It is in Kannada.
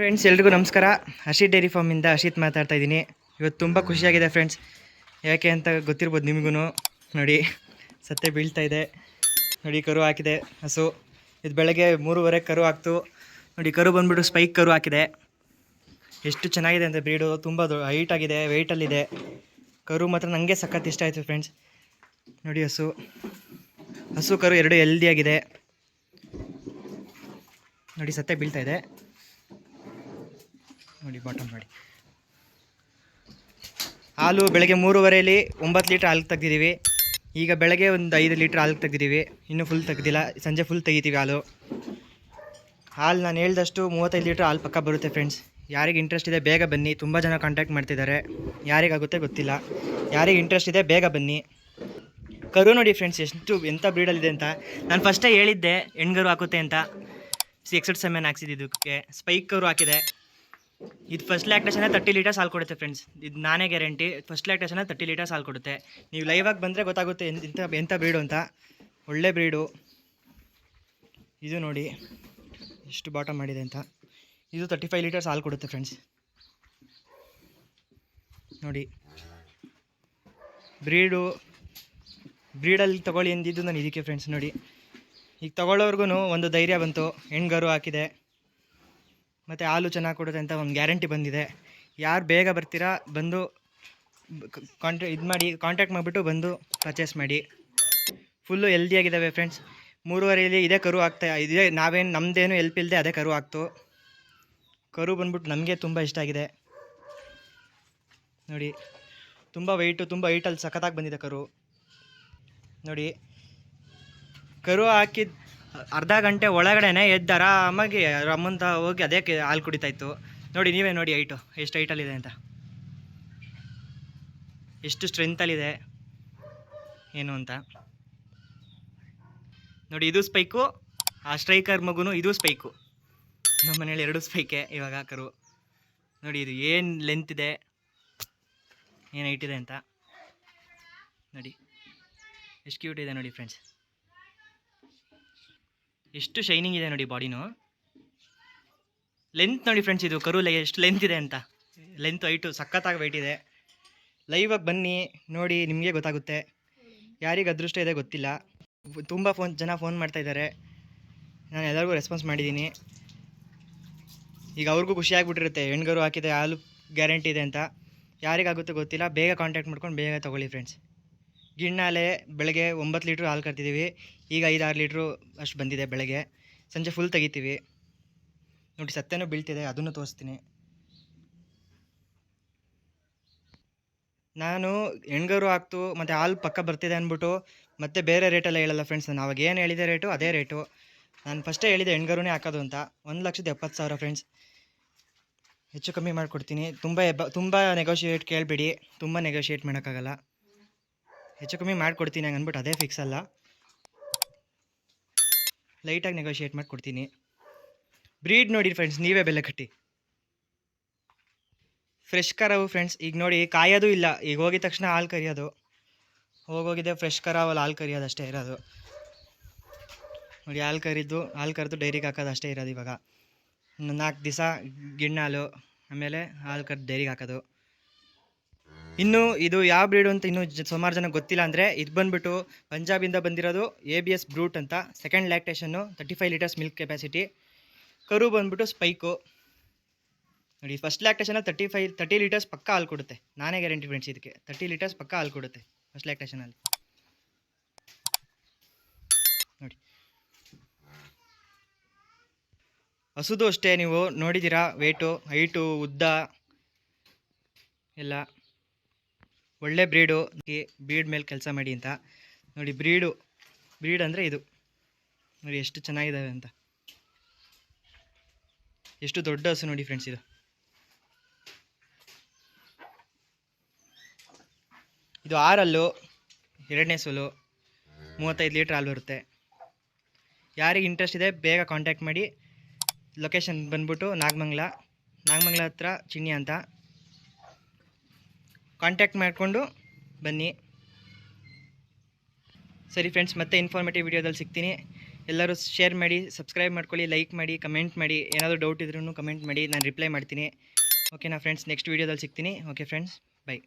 ಫ್ರೆಂಡ್ಸ್ ಎಲ್ರಿಗೂ ನಮಸ್ಕಾರ. ಹರ್ಷಿತ್ ಡೈರಿ ಫಾರ್ಮಿಂದ ಹರ್ಷಿತ್ ಮಾತಾಡ್ತಾ ಇದ್ದೀನಿ. ಇವತ್ತು ತುಂಬ ಖುಷಿಯಾಗಿದೆ ಫ್ರೆಂಡ್ಸ್ ಯಾಕೆ ಅಂತ ಗೊತ್ತಿರ್ಬೋದು ನಿಮಗೂ ನೋಡಿ, ಸತ್ತೆ ಬೀಳ್ತಾ ಇದೆ. ನೋಡಿ, ಕರು ಹಾಕಿದೆ. ಹಸು. ಇದು ಬೆಳಗ್ಗೆ ಮೂರುವರೆ ಕರು ಹಾಕ್ತು ನೋಡಿ, ಕರು ಬಂದ್ಬಿಟ್ಟು ಸ್ಪೈಕ್ ಕರು ಹಾಕಿದೆ. ಎಷ್ಟು ಚೆನ್ನಾಗಿದೆ ಅಂದರೆ ಬ್ರೀಡು ತುಂಬ ಹೈಟ್ ಆಗಿದೆ ವೆಯ್ಟಲ್ಲಿದೆ ಕರು ಮಾತ್ರ ನನಗೆ ಸಖತ್ ಇಷ್ಟ ಆಯಿತು ಫ್ರೆಂಡ್ಸ್ ನೋಡಿ, ಹಸು. ಹಸು ಕರು ಎರಡು ಹೆಲ್ದಿಯಾಗಿದೆ ನೋಡಿ, ಸತ್ತೆ ಬೀಳ್ತಾ ಇದೆ. ನೋಡಿ ಬಾಟಮ್ ಮಾಡಿ. ಹಾಲು ಬೆಳಗ್ಗೆ ಮೂರುವರೆಯಲ್ಲಿ ಒಂಬತ್ತು ಲೀಟ್ರ್ ಹಾಲು ತೆಗ್ದಿದ್ದೀವಿ. ಈಗ ಬೆಳಗ್ಗೆ ಒಂದು ಐದು ಲೀಟ್ರ್ ಹಾಲು ತೆಗ್ದಿದ್ದೀವಿ. ಇನ್ನೂ ಫುಲ್ ತೆಗ್ದಿಲ್ಲ. ಸಂಜೆ ಫುಲ್ ತೆಗಿತೀವಿ ಹಾಲು. ಹಾಲು ನಾನು ಹೇಳ್ದಷ್ಟು ಮೂವತ್ತೈದು ಲೀಟ್ರ್ ಹಾಲು ಪಕ್ಕ ಬರುತ್ತೆ ಫ್ರೆಂಡ್ಸ್ ಯಾರಿಗೆ ಇಂಟ್ರೆಸ್ಟ್ ಇದೆ, ಬೇಗ ಬನ್ನಿ. ತುಂಬ ಜನ ಕಾಂಟ್ಯಾಕ್ಟ್ ಮಾಡ್ತಿದ್ದಾರೆ. ಯಾರಿಗಾಗುತ್ತೆ ಗೊತ್ತಿಲ್ಲ. ಯಾರಿಗೆ ಇಂಟ್ರೆಸ್ಟ್ ಇದೆ, ಬೇಗ ಬನ್ನಿ. ಕರು ನೋಡಿ ಫ್ರೆಂಡ್ಸ್ ಎಷ್ಟು ಎಂಥ ಬ್ರೀಡಲ್ಲಿದೆ ಅಂತ. ನಾನು ಫಸ್ಟೇ ಹೇಳಿದ್ದೆ, ಹೆಣ್ಗರು ಹಾಕುತ್ತೆ ಅಂತ. ಎಕ್ಸೆಟ್ ಸೆಮೆನ್ ಹಾಕ್ಸಿದ್ದಕ್ಕೆ ಸ್ಪೈಕ್ ಕರು ಹಾಕಿದೆ. ಇದು ಫಸ್ಟ್ ಲ್ಯಾಕ್ಟೇಷನೇ ತರ್ಟಿ ಲೀಟರ್ಸ್ ಹಾಲು ಕೊಡುತ್ತೆ ಫ್ರೆಂಡ್ಸ್ ಇದು ನಾನೇ guarantee first lactation thirty litres ಹಾಲು ಕೊಡುತ್ತೆ. ನೀವು ಲೈವ್ ಆಗಿ ಬಂದರೆ ಗೊತ್ತಾಗುತ್ತೆ ಎಂತ ಇಂಥ ಎಂಥ ಬ್ರೀಡು ಅಂತ. ಒಳ್ಳೆ ಬ್ರೀಡು ಇದು ನೋಡಿ, ಎಷ್ಟು ಬಾಟಮ್ ಮಾಡಿದೆ ಅಂತ. ಇದು ತರ್ಟಿ ಫೈವ್ ಲೀಟರ್ಸ್ ಹಾಲು ಕೊಡುತ್ತೆ ಫ್ರೆಂಡ್ಸ್ ನೋಡಿ. ಬ್ರೀಡು ಬ್ರೀಡಲ್ಲಿ ತಗೊಳ್ಳಿ ಎಂದಿದ್ದು ನಾನು ಇದಕ್ಕೆ ಫ್ರೆಂಡ್ಸ್ ನೋಡಿ. ಈಗ ತೊಗೊಳ್ಳೋರ್ಗು ಒಂದು ಧೈರ್ಯ ಬಂತು, ಹೆಣ್ಗರು ಹಾಕಿದೆ. ಮತ್ತು ಹಾಲು ಚೆನ್ನಾಗಿ ಕೊಡುತ್ತೆ ಅಂತ ಒಂದು ಗ್ಯಾರಂಟಿ ಬಂದಿದೆ. ಯಾರು ಬೇಗ ಬರ್ತೀರಾ ಬಂದು ಕಾಂಟ್ಯಾ ಇದು ಮಾಡಿ ಕಾಂಟ್ಯಾಕ್ಟ್ ಮಾಡಿಬಿಟ್ಟು ಬಂದು ಪರ್ಚೇಸ್ ಮಾಡಿ. ಫುಲ್ಲು ಹೆಲ್ದಿಯಾಗಿದ್ದಾವೆ ಫ್ರೆಂಡ್ಸ್ ಮೂರುವರೆಯಲ್ಲಿ ಇದೇ ಕರು ಆಗ್ತಾ, ಇದೇ ನಾವೇನು ನಮ್ಮದೇನು ಎಲ್ಪ್ ಇಲ್ಲದೆ ಅದೇ ಕರು ಆಗ್ತು. ಕರು ಬಂದ್ಬಿಟ್ಟು ನಮಗೆ ತುಂಬ ಇಷ್ಟ ಆಗಿದೆ. ನೋಡಿ, ತುಂಬ ವೈಟು ತುಂಬ ವೈಟಲ್ಲಿ ಸಖತ್ತಾಗಿ ಬಂದಿದೆ ಕರು. ನೋಡಿ, ಕರು ಹಾಕಿದ ಅರ್ಧ ಗಂಟೆ ಒಳಗಡೆನೆ ಎದ್ದು ಆರಾಮಾಗಿ ರಮ್ಮಂತ ಹೋಗಿ ಅದೇ ಹಾಲು ಕುಡಿತಾ ಇತ್ತು ನೋಡಿ, ನೀವೇ ನೋಡಿ ಹೈಟು ಎಷ್ಟು ಹೈಟಲ್ಲಿದೆ ಅಂತ. ಎಷ್ಟು ಸ್ಟ್ರೆಂತಲ್ಲಿದೆ ಏನು ಅಂತ. ನೋಡಿ, ಇದು ಸ್ಪೈಕು ಆ ಸ್ಟ್ರೈಕರ್ ಮಗುನು ಇದು ಸ್ಪೈಕು ನಮ್ಮ ಮನೇಲಿ ಎರಡು ಸ್ಪೈಕೆ ಇವಾಗ ಕರು ನೋಡಿ, ಇದು ಏನು ಲೆಂತ್ ಇದೆ. ಏನು ಹೈಟ್ ಇದೆ ಅಂತ. ನೋಡಿ, ಎಷ್ಟು ಕ್ಯೂಟ್ ಇದೆ ನೋಡಿ ಫ್ರೆಂಡ್ಸ್ ಎಷ್ಟು ಶೈನಿಂಗ್ ಇದೆ ನೋಡಿ ಬಾಡಿನೂ ಲೆಂತ್ ನೋಡಿ ಫ್ರೆಂಡ್ಸ್ ಇದು, ಕರು ಲೈ ಎಷ್ಟು ಲೆಂತ್ ಇದೆ ಅಂತ. ಲೆಂತ್ ಹೈಟು ಸಖತ್ತಾಗಿ ವೆಯ್ಟ್ ಇದೆ. ಲೈವಾಗಿ ಬನ್ನಿ, ನೋಡಿ ನಿಮಗೆ ಗೊತ್ತಾಗುತ್ತೆ. ಯಾರಿಗೆ ಅದೃಷ್ಟ ಇದೆ ಗೊತ್ತಿಲ್ಲ. ತುಂಬ ಫೋನ್ ಜನ ಫೋನ್ ಮಾಡ್ತಾ ಇದ್ದಾರೆ ನಾನು ಎಲ್ಲರಿಗೂ ರೆಸ್ಪಾನ್ಸ್ ಮಾಡಿದ್ದೀನಿ ಈಗ ಅವ್ರಿಗೂ ಖುಷಿ ಆಗಿಬಿಟ್ಟಿರುತ್ತೆ. ಹೆಣ್ಗರು ಹಾಕಿದೆ ಹಾಲು ಗ್ಯಾರಂಟಿ ಇದೆ ಅಂತ. ಯಾರಿಗಾಗುತ್ತೋ ಗೊತ್ತಿಲ್ಲ, ಬೇಗ ಕಾಂಟ್ಯಾಕ್ಟ್ ಮಾಡ್ಕೊಂಡು ಬೇಗ ತೊಗೊಳ್ಳಿ ಫ್ರೆಂಡ್ಸ್ ಗಿಣ್ಣಾಲೆ ಬೆಳಗ್ಗೆ ಒಂಬತ್ತು ಲೀಟ್ರ್ ಹಾಲು ಕರ್ತಿದ್ದೀವಿ ಈಗ ಐದು ಆರು ಲೀಟ್ರು ಅಷ್ಟು ಬಂದಿದೆ ಬೆಳಗ್ಗೆ. ಸಂಜೆ ಫುಲ್ ತೆಗಿತೀವಿ. ನೋಡಿ ಸತ್ಯನೂ ಬೀಳ್ತಿದೆ, ಅದನ್ನು ತೋರಿಸ್ತೀನಿ. ನಾನು ಹೆಣ್ಗರು ಹಾಕ್ತು ಮತ್ತು ಹಾಲು ಪಕ್ಕ ಬರ್ತಿದೆ ಅಂದ್ಬಿಟ್ಟು, ಮತ್ತೆ ಬೇರೆ ರೇಟೆಲ್ಲ ಹೇಳಲ್ಲ ಫ್ರೆಂಡ್ಸ್ ನಾನು ಅವಾಗ ಏನು ಹೇಳಿದೆ ರೇಟು ಅದೇ ರೇಟು ನಾನು ಫಸ್ಟೇ ಹೇಳಿದೆ ಹೆಣ್ಗರುನೇ ಹಾಕೋದು ಅಂತ. ಒಂದು ಲಕ್ಷದ ಎಪ್ಪತ್ತು ಸಾವಿರ ಫ್ರೆಂಡ್ಸ್ ಹೆಚ್ಚು ಕಮ್ಮಿ ಮಾಡಿಕೊಡ್ತೀನಿ. ತುಂಬ ಎಬ್ಬ ತುಂಬ ನೆಗೋಷಿಯೇಟ್ ಕೇಳಬೇಡಿ. ತುಂಬ ನೆಗೋಷಿಯೇಟ್ ಮಾಡೋಕ್ಕಾಗಲ್ಲ. ಹೆಚ್ಚು ಕಮ್ಮಿ ಮಾಡಿಕೊಡ್ತೀನಿ ಹಂಗೆ ಅಂದ್ಬಿಟ್ಟು ಅದೇ ಫಿಕ್ಸ್ ಅಲ್ಲ. ಲೈಟಾಗಿ ನೆಗೋಷಿಯೇಟ್ ಮಾಡಿಕೊಡ್ತೀನಿ. ಬ್ರೀಡ್ ನೋಡಿ ಫ್ರೆಂಡ್ಸ್ ನೀವೇ ಬೆಲೆ ಕಟ್ಟಿ. ಫ್ರೆಶ್ ಕರಾವು ಫ್ರೆಂಡ್ಸ್ ಈಗ ನೋಡಿ ಕಾಯೋದು ಇಲ್ಲ. ಈಗ ಹೋಗಿದ ತಕ್ಷಣ ಹಾಲು ಕರಿಯೋದು. ಹೋಗೋಗಿದೆ ಫ್ರೆಶ್ ಕರಾವಲ್ಲಿ ಹಾಲು ಕರಿಯೋದು ಅಷ್ಟೇ ಇರೋದು. ನೋಡಿ ಹಾಲು ಕರಿದ್ದು ಹಾಲು ಕರೆದು ಡೈರಿಗೆ ಹಾಕೋದು ಅಷ್ಟೇ ಇರೋದು ಇವಾಗ. ನಾಲ್ಕು ದಿವಸ ಗಿಣ್ಣಾಲು ಆಮೇಲೆ ಹಾಲು ಕರೆದು ಡೈರಿಗೆ ಹಾಕೋದು. ಇನ್ನು ಇದು ಯಾವ ಬ್ರೀಡು ಅಂತ ಇನ್ನೂ ಸುಮಾರು ಜನ ಗೊತ್ತಿಲ್ಲ ಅಂದರೆ ಇದು ಬಂದುಬಿಟ್ಟು ಪಂಜಾಬಿಂದ ಬಂದಿರೋದು ಎ ಬಿ ಎಸ್ ಬ್ರೂಟ್ ಅಂತ second ಲ್ಯಾಕ್ಟೇಷನ್ನು thirty five litres milk capacity ಕರು ಬಂದ್ಬಿಟ್ಟು ಸ್ಪೈಕು ನೋಡಿ ಫಸ್ಟ್ ಲ್ಯಾಕ್ಟೇಷನಲ್ಲಿ ತರ್ಟಿ ಫೈವ್ ತರ್ಟಿ ಲೀಟರ್ಸ್ ಪಕ್ಕ ಹಾಲು ಕೊಡುತ್ತೆ. ನಾನೇ ಗ್ಯಾರಂಟಿ ಫ್ರೆಂಡ್ಸ್ ಇದಕ್ಕೆ. ತರ್ಟಿ ಲೀಟರ್ಸ್ ಪಕ್ಕ ಹಾಲು ಕೊಡುತ್ತೆ ಫಸ್ಟ್ ಲ್ಯಾಕ್ಟೇಷನಲ್ಲಿ ನೋಡಿ. ಹಸುದು ಅಷ್ಟೇ ನೀವು ನೋಡಿದ್ದೀರಾ? ವೇಟು ಹೈಟು ಉದ್ದ, ಎಲ್ಲ. ಒಳ್ಳೆ ಬ್ರೀಡು ಬ್ರೀಡ್ ಮೇಲೆ ಕೆಲಸ ಮಾಡಿ ಅಂತ. ನೋಡಿ ಬ್ರೀಡು, ಬ್ರೀಡ್ ಅಂದರೆ ಇದು. ನೋಡಿ ಎಷ್ಟು ಚೆನ್ನಾಗಿದ್ದಾವೆ ಅಂತ. ಎಷ್ಟು ದೊಡ್ಡ ಹಸು ನೋಡಿ ಫ್ರೆಂಡ್ಸ್ ಇದು. ಇದು ಆರಲ್ಲು, ಎರಡನೇ ಸೋಲು, ಮೂವತ್ತೈದು ಲೀಟ್ರ್ ಹಾಲು ಬರುತ್ತೆ. ಯಾರಿಗೆ ಇಂಟ್ರೆಸ್ಟ್ ಇದೆ ಬೇಗ ಕಾಂಟ್ಯಾಕ್ಟ್ ಮಾಡಿ ಲೊಕೇಶನ್ ಬಂದ್ಬಿಟ್ಟು ನಾಗಮಂಗ್ಲ ನಾಗಮಂಗ್ಲ ಹತ್ರ ಚಿನ್ನಿ ಅಂತ. ಕಾಂಟ್ಯಾಕ್ಟ್ ಮಾಡಿಕೊಂಡು ಬನ್ನಿ. ಸರಿ ಫ್ರೆಂಡ್ಸ್ ಮತ್ತೆ ಇನ್ಫಾರ್ಮೇಟಿವ್ ವಿಡಿಯೋದಲ್ಲಿ ಸಿಗ್ತೀನಿ. ಎಲ್ಲರೂ ಶೇರ್ ಮಾಡಿ ಸಬ್ಸ್ಕ್ರೈಬ್ ಮಾಡ್ಕೊಳ್ಳಿ ಲೈಕ್ ಮಾಡಿ ಕಮೆಂಟ್ ಮಾಡಿ. ಏನಾದರೂ ಡೌಟ್ ಇದ್ರೂ ಕಮೆಂಟ್ ಮಾಡಿ, ನಾನು ರಿಪ್ಲೈ ಮಾಡ್ತೀನಿ. ಓಕೆನಾ ಫ್ರೆಂಡ್ಸ್ ನೆಕ್ಸ್ಟ್ ವೀಡಿಯೋದಲ್ಲಿ ಸಿಗ್ತೀನಿ. Okay friends by